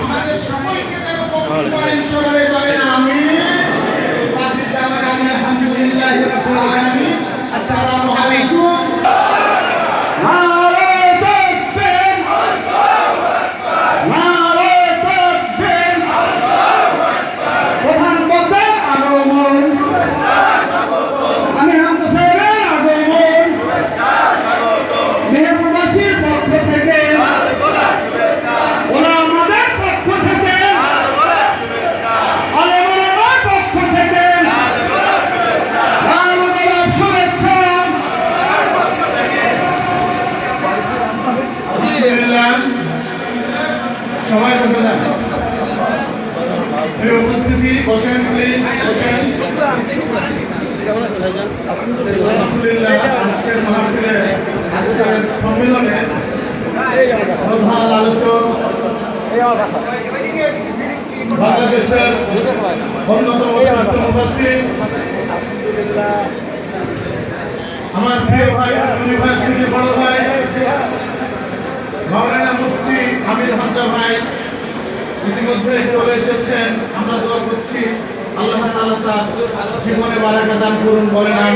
আমাদের সকলকে যেন কবুল করেন সবাই আমার প্রিয় ভাই ইউনিভার্সিটির বড় ভাই আমির হামজা ভাই ইতিমধ্যে চলে এসেছেন। আমরা দোয়া করছি, আল্লাহ তালা তার জীবনে বারাকা দান করুন বলেন